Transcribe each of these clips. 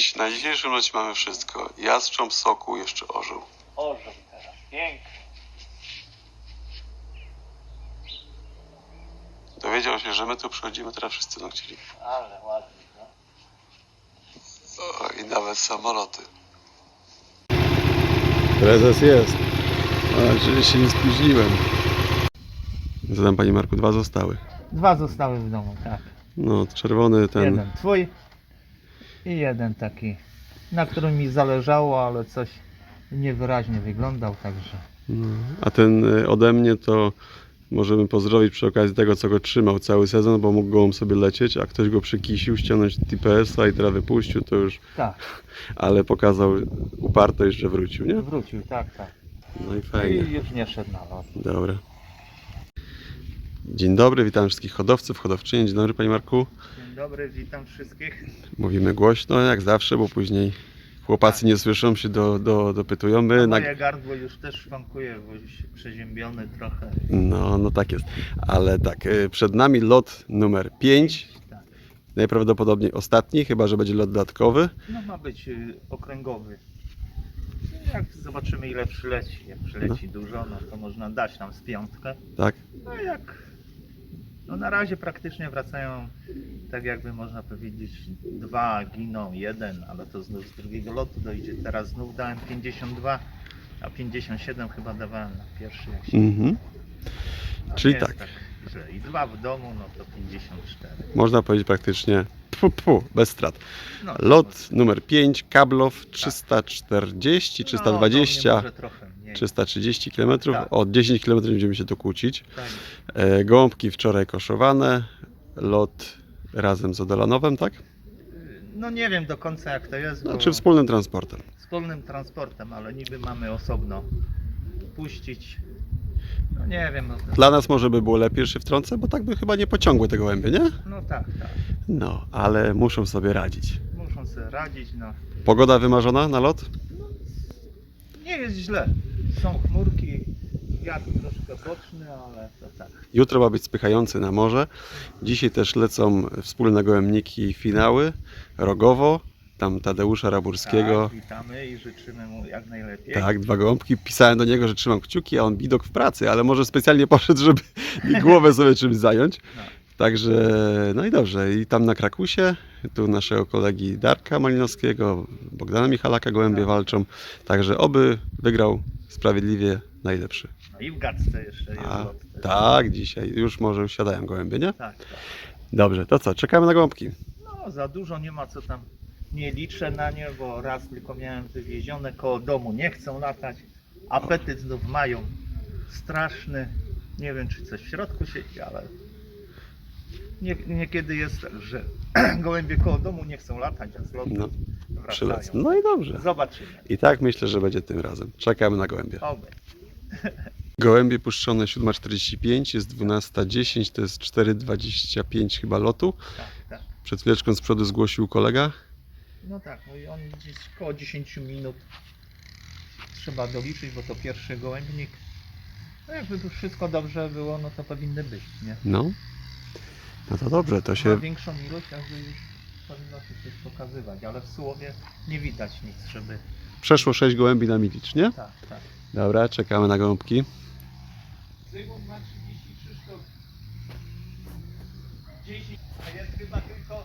dziś, na dzisiejszym locie mamy wszystko. Jastrząb, soku, jeszcze orzeł. Orzeł teraz, piękny. Dowiedział się, że my tu przychodzimy, teraz wszyscy no chcieli. Ale ładny, no. O, I nawet samoloty. Prezes jest. A, czyli się nie spóźniłem. Zadam Panie Marku, dwa zostały. Dwa zostały w domu, tak. No, czerwony ten. Jeden twój i jeden taki, na którym mi zależało, ale coś niewyraźnie wyglądał, także No, a ten y, ode mnie to możemy pozdrowić przy okazji tego, co go trzymał cały sezon, bo mógł gołąb sobie lecieć, a ktoś go przykisił, ściągnąć TPS-a i teraz wypuścił, to już, tak, ale pokazał upartość, że wrócił, nie? wrócił, tak, tak. No i I fajnie. już nie szedł na lot. Dobra. Dzień dobry, witam wszystkich hodowców, hodowczyni. Dzień dobry Panie Marku. Dzień dobry, witam wszystkich. Mówimy głośno, jak zawsze, bo później chłopacy nie słyszą, się do, do, dopytują. My na... Moje gardło już też szwankuje, bo już przeziębiony trochę. No, no tak jest. Ale tak, y, przed nami lot numer 5. Tak. Najprawdopodobniej ostatni, chyba że będzie lot dodatkowy. No ma być y, okręgowy. Jak zobaczymy ile przyleci, jak przyleci dużo, no to można dać nam z piątkę. Tak? No jak no na razie praktycznie wracają tak jakby można powiedzieć dwa giną jeden, ale to znów z drugiego lotu dojdzie. Teraz znów dałem 52, a 57 chyba dawałem na pierwszy jak się. Mhm. no czyli jest tak. źle. I dwa w domu, no to 54. Można powiedzieć praktycznie pu, pu, bez strat. No, Lot numer 5, Kablow 340, no, 320. do mnie może trochę. 330 km, Tak. o 10 km będziemy się tu kłócić. Tak. E, gołąbki wczoraj koszowane, lot razem z Odolanowem, tak? No nie wiem do końca jak to jest, bo Znaczy wspólnym transportem. wspólnym transportem, ale niby mamy osobno puścić. No nie wiem, no, Dla nas może by było lepiej, że się wtrącę, bo tak by chyba nie pociągły te gołębie, nie? no tak, tak. No, ale muszą sobie radzić. Muszą sobie radzić, no. Pogoda wymarzona na lot? Nie jest źle. Są chmurki, wiatr troszkę boczny, ale to tak. Jutro ma być spychający na morze. Dzisiaj też lecą wspólne gołębniki finały, rogowo, tam Tadeusza Raburskiego. Tak, witamy i życzymy mu jak najlepiej. Tak, dwa gołąbki. Pisałem do niego, że trzymam kciuki, a on bidok w pracy, ale może specjalnie poszedł, żeby mi głowę sobie czymś zająć. No. Także, no i dobrze. I tam na Krakusie, tu naszego kolegi Darka Malinowskiego, Bogdana Michalaka gołębie Tak. walczą. Także oby wygrał sprawiedliwie najlepszy. No i w gadce jeszcze jest A, lot. tak, dzisiaj już może siadają gołębie, nie? Tak, tak. Dobrze, to co, czekamy na gołąbki. No za dużo nie ma co tam. Nie liczę na nie, bo raz tylko miałem wywiezione koło domu. Nie chcą latać. Apetyt znów mają straszny. Nie wiem czy coś w środku siedzi, ale nie, niekiedy jest tak, że gołębie koło domu nie chcą latać, a z lotu No, wracają. No i dobrze. Zobaczymy. I tak myślę, że będzie tym razem. Czekamy na gołębie. Oby. Gołębie puszczone 7.45, jest 12.10, to jest 4.25 chyba lotu. Tak, tak. Przed chwileczką z przodu zgłosił kolega. No tak, no i on gdzieś koło 10 minut trzeba doliczyć, bo to pierwszy gołębnik. No jakby tu wszystko dobrze było, no to powinny być, nie? No. No to dobrze, to Ma się... większą ilość, jakby powinno się coś pokazywać, ale w słowie nie widać nic, żeby... Przeszło 6 gołębi na milicz, nie? Tak, tak. Dobra, czekamy na gołąbki. Zygmunt ma 33 sztuk. 10, a jest chyba tylko...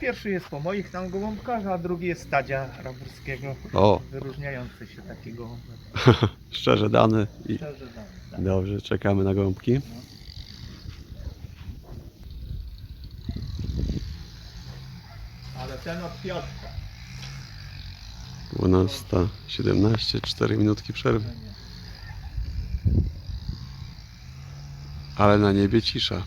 Pierwszy jest po moich tam gołąbkach, a drugi jest stadzia raburskiego, O. wyróżniający się taki gołąbek. Szczerze dane. I... Szczerze dany, tak. Dobrze, czekamy na gołąbki. No. Ale ten od Piotrka. 12.17, 4 minutki przerwy. Ale na niebie cisza.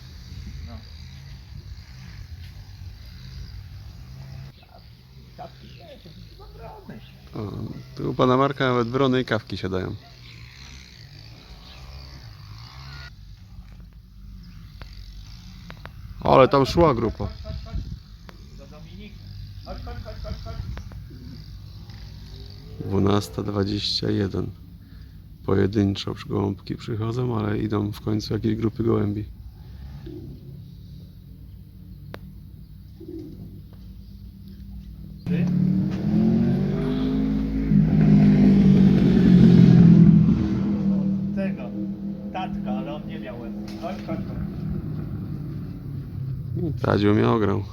Tu u pana Marka nawet wrony i kawki siadają. Ale tam szła grupa. Dwunasta dwadzieścia jeden. Pojedynczo gołąbki przychodzą, ale idą w końcu jakieś grupy gołębi. Radził mi ogrom.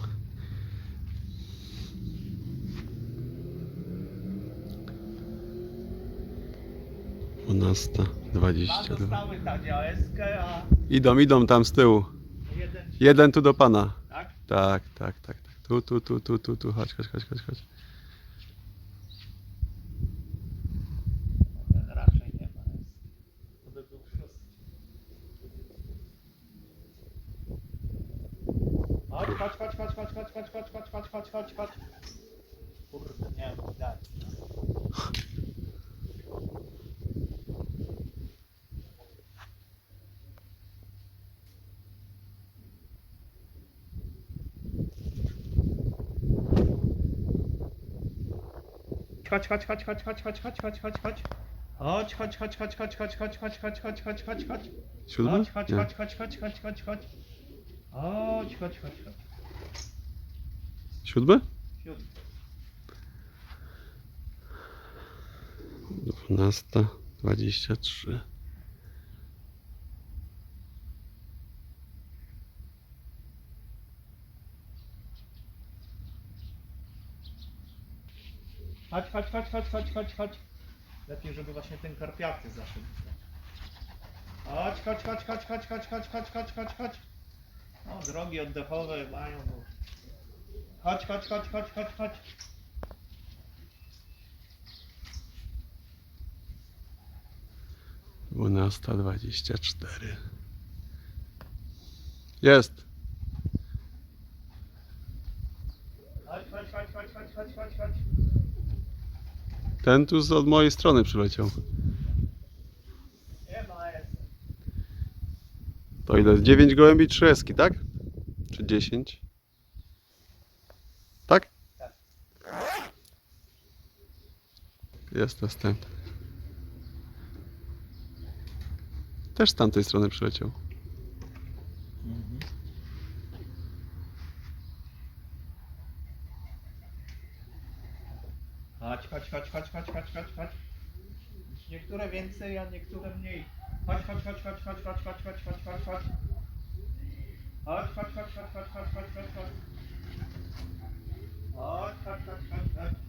Dwunasta, dwadzieścia. Idą, idą tam z tyłu. Jeden tu do pana. Tak? Tak, tak, tak. Tu, tu, tu, tu, tu, tu. Chodź, chodź, chodź, chodź. chodź. Kaç kaç kaç kaç kaç kaç kaç kaç kaç kaç kaç kaç. Yani güzel. kaç kaç kaç kaç kaç kaç kaç kaç kaç kaç Kaç kaç kaç kaç kaç kaç kaç kaç kaç kaç kaç kaç kaç Şurada mı? Kaç kaç kaç kaç kaç kaç kaç kaç Kaç kaç kaç kaç Siódme? Siódme. Dwunasta, dwadzieścia trzy. Chodź, chodź, chodź, chodź, chodź, chodź, chodź. Lepiej, żeby właśnie ten karpiaty zaszedł. Chodź, chodź, chodź, chodź, chodź, chodź, chodź, chodź, chodź, chodź, chodź. O, drogi oddechowe mają. Bo... Chodź, chodź, chodź, chodź, chodź, chodź. Dwunasta dwadzieścia cztery. Jest. Ten tu z- od mojej strony przyleciał. Nie ma jest. To ile? 9 gołębi, 3 eski, tak? Czy 10? Jest następny. Też z tamtej strony przyleciał. Chodź, chodź, chodź, chodź, chodź, chodź, chodź, chodź. Niektóre więcej, a niektóre mniej. Chodź, chodź, chodź, chodź, chodź, chodź, chodź, chodź, chodź, chodź, chodź. Chodź, chodź, chodź, chodź, chodź, chodź, chodź, chodź, chodź. Chodź, chodź, chodź, chodź, chodź.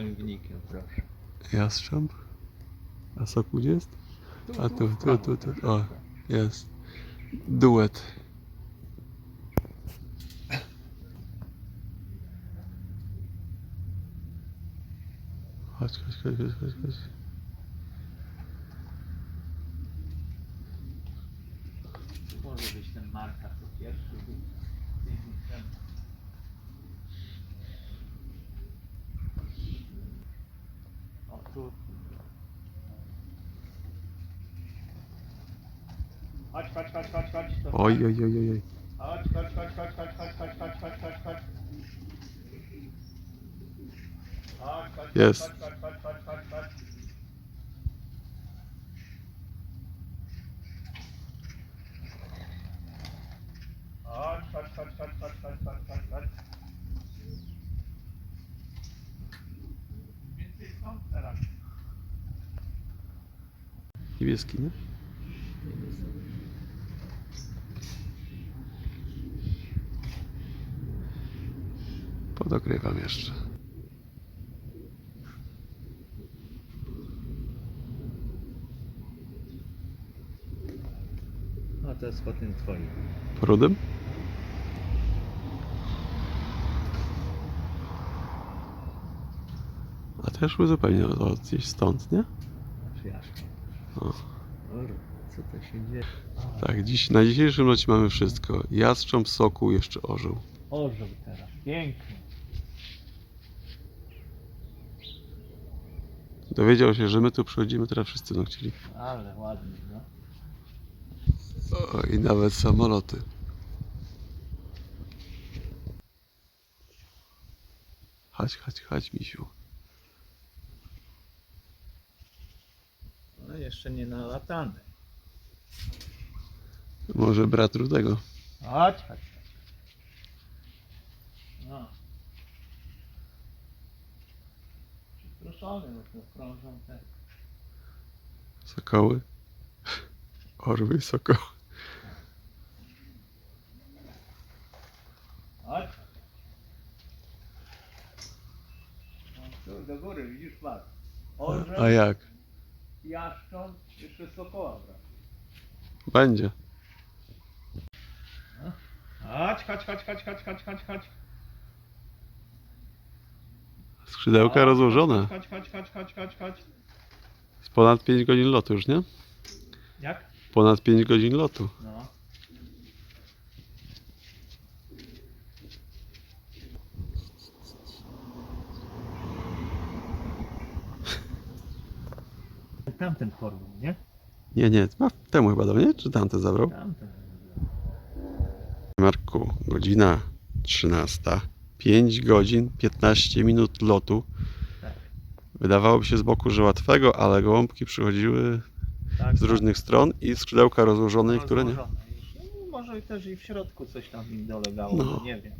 Pęgnikiem, proszę. Jastrząb? A soku gdzie jest? A tu, tu, tu, tu. O, jest. Duet. Chodź, chodź, chodź, chodź, chodź, chodź, chodź, chodź, chodź. To Oj, tak. oj, oj, oj. oj. Chodź, chodź, chodź, chodź, chodź, chodź, chodź, chodź, chodź, chodź, chodź. Chodź, chodź, Jest. chodź, chodź, chodź, chodź, chodź, chodź. Chodź, chodź, chodź, chodź, chodź, chodź, chodź, chodź, chodź. Więcej stąd teraz. Niebieski, nie? Podokrywam jeszcze. No to jest po tym twoim. Rudym? A też były zupełnie od gdzieś stąd, nie? Przyjaźń. O. Co to się dzieje? Tak, dziś, na dzisiejszym locie mamy wszystko. Jastrząb, soku, jeszcze orzeł. Orzeł teraz. Piękny. Dowiedział się, że my tu przychodzimy, teraz wszyscy będą chcieli. Ale ładny, no. O, I nawet samoloty. Chodź, chodź, chodź, misiu. No jeszcze nie nalatany. Może brat Rudego. Chodź, chodź. chodź. No. Przyproszony, bo to krążą te. Sokoły. Orły i sokoły. Chodź. No, tu do góry, widzisz. Orzeł, A jak? jaszcząb, jeszcze sokoła, brak. Będzie. Chodź, chodź, chodź, chodź, chodź, chodź, chodź, chodź. Skrzydełka rozłożone. Chodź, chodź, chodź, chodź, chodź, chodź. Z ponad 5 godzin lotu już, nie? Jak? Ponad 5 godzin lotu. No. Tamten chorwał, nie? Nie, nie, ma temu chyba dał, nie? Czy tamte zabrał? Tamten. Marku, godzina 13. 5 godzin, 15 minut lotu. Tak. Wydawałoby się z boku, że łatwego, ale gołąbki przychodziły Tak, z różnych stron i skrzydełka rozłożone, niektóre nie. No, może też i w środku coś tam im dolegało, No. nie wiem.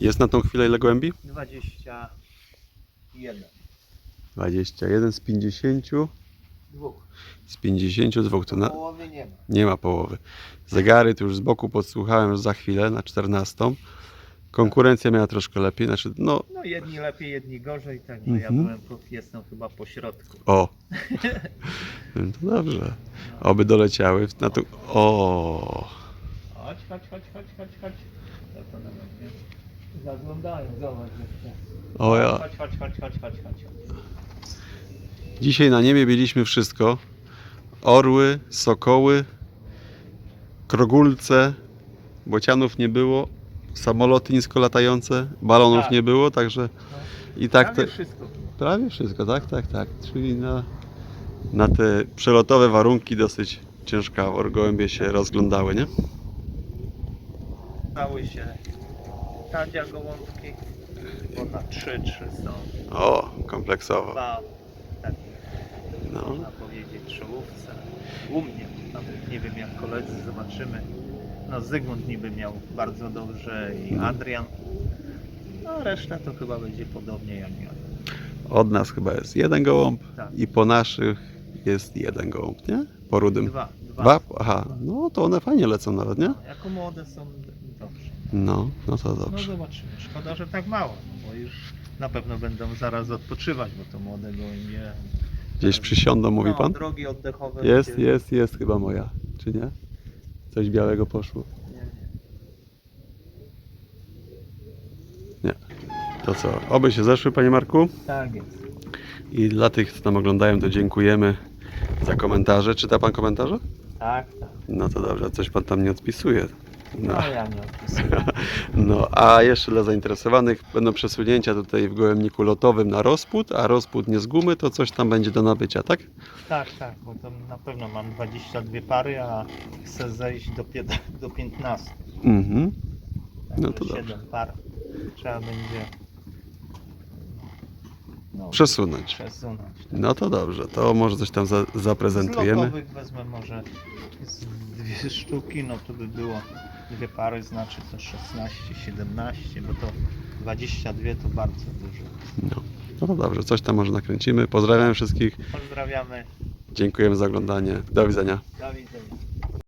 Jest na tą chwilę ile gołębi? 21. 21 z 50. Dwóch. Z 52 to na, Połowy nie ma. nie ma połowy. Zegary tu już z boku podsłuchałem już za chwilę na 14. Konkurencja miała troszkę lepiej, znaczy no No jedni lepiej, jedni gorzej, także ja Mhm. byłem po, jestem chyba po środku. o. No to dobrze. Oby doleciały na tu. O. Chodź, chodź, chodź, chodź, chodź, chodź. To nawet nie? Zaglądają, zobacz jeszcze. O ja. Chodź, chodź, chodź, chodź, chodź, chodź. Dzisiaj na niebie mieliśmy wszystko. Orły, sokoły, krogulce, bocianów nie było, samoloty nisko latające, balonów Tak. nie było, także i tak Prawie wszystko. prawie wszystko, tak, tak, tak. Czyli na, na te przelotowe warunki dosyć ciężka gołębie się rozglądały, nie? Stały się tadzia gołąbki. Trzy są. O, kompleksowo. Dwa, tak No. można powiedzieć, czołówce. U mnie, tam nie wiem jak koledzy, zobaczymy. No Zygmunt niby miał bardzo dobrze i Adrian. No reszta to chyba będzie podobnie jak ja. Od nas chyba jest jeden gołąb Tak. i po naszych jest jeden gołąb, nie? Po rudym. Dwa. Dwa. Dwa? Aha, no to one fajnie lecą nawet, nie? No, jako młode są dobrze. No, no to No dobrze. zobaczymy. Szkoda, że tak mało, bo już na pewno będą zaraz odpoczywać, bo to młode gołębie. Gdzieś przysiądą, mówi no, pan? drogi oddechowe. Jest, będzie- jest, jest chyba moja, czy nie? Coś białego poszło. Nie. To co, oby się zeszły, panie Marku. Tak jest. I dla tych, co nam oglądają, to dziękujemy za komentarze. Czyta pan komentarze? Tak, tak. No to dobrze, coś pan tam nie odpisuje. No. No ja nie odpisuję. No, a jeszcze dla zainteresowanych będą przesunięcia tutaj w gołębniku lotowym na rozpód, a rozpód nie z gumy, to coś tam będzie do nabycia, tak? Tak, tak, bo tam na pewno mam 22 pary, a chcę zejść do, do 15. Mhm. Także No to dobrze. 7 par. Trzeba będzie. No, Przesunąć. przesunąć. No to dobrze, to może coś tam za, Z zaprezentujemy. lotowych wezmę może z dwie sztuki, no to by było dwie pary, znaczy to 16, 17, bo to 22 to bardzo dużo. No. no to dobrze, coś tam może nakręcimy. Pozdrawiam wszystkich. Pozdrawiamy, Dziękujemy za oglądanie. Do widzenia. do widzenia.